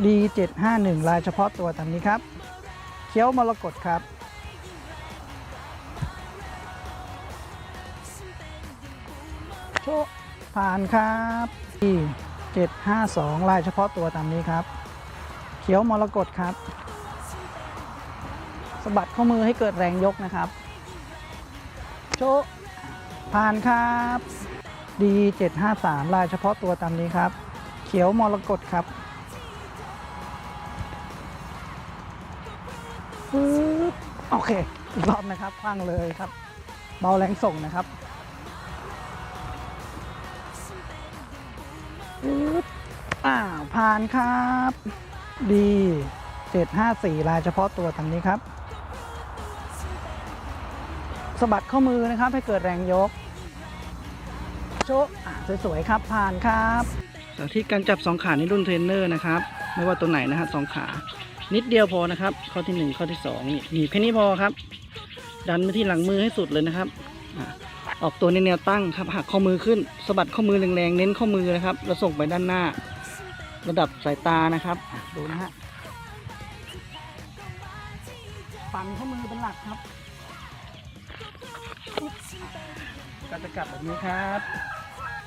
D751 ลายเฉพาะตัวตามนี้ครับ เคี้ยวมรกตครับ โชผ่านครับ D752 ลายเฉพาะตัวตามนี้ครับ เคี้ยวมรกตครับสะบัดข้อมือให้เกิดแรงยกนะครับ โชผ่านครับ D753 ลายเฉพาะตัวตามนี้ครับ เขียวมรกตครับึ๊บโอเค อีกรอบนะครับคว้างเลยครับ เบาแรงส่งนะครับปึ๊บอ้าวผ่านครับ ดี754 ลายเฉพาะตัวตามนี้ครับสะบัดข้อมือนะครับให้เกิดแรงยก โชะสวยๆครับผ่านครับสาธิตการจับสองขาในรุ่นเทรนเนอร์นะครับ ไม่ว่าตัวไหนนะครับสองขา นิดเดียวพอนะครับ ข้อที่หนึ่งข้อที่สองนี่หนีบแค่นี้พอครับ ดันไปที่หลังมือให้สุดเลยนะครับออกตัวในแนวตั้งครับหักข้อมือขึ้นสะบัดข้อมือแรงๆเน้นข้อมือนะครับ แล้วส่งไปด้านหน้า ระดับสายตานะครับดูนะฮะปั่นข้อมือเป็นหลักครับก็จะกลับแบบนี้ครับ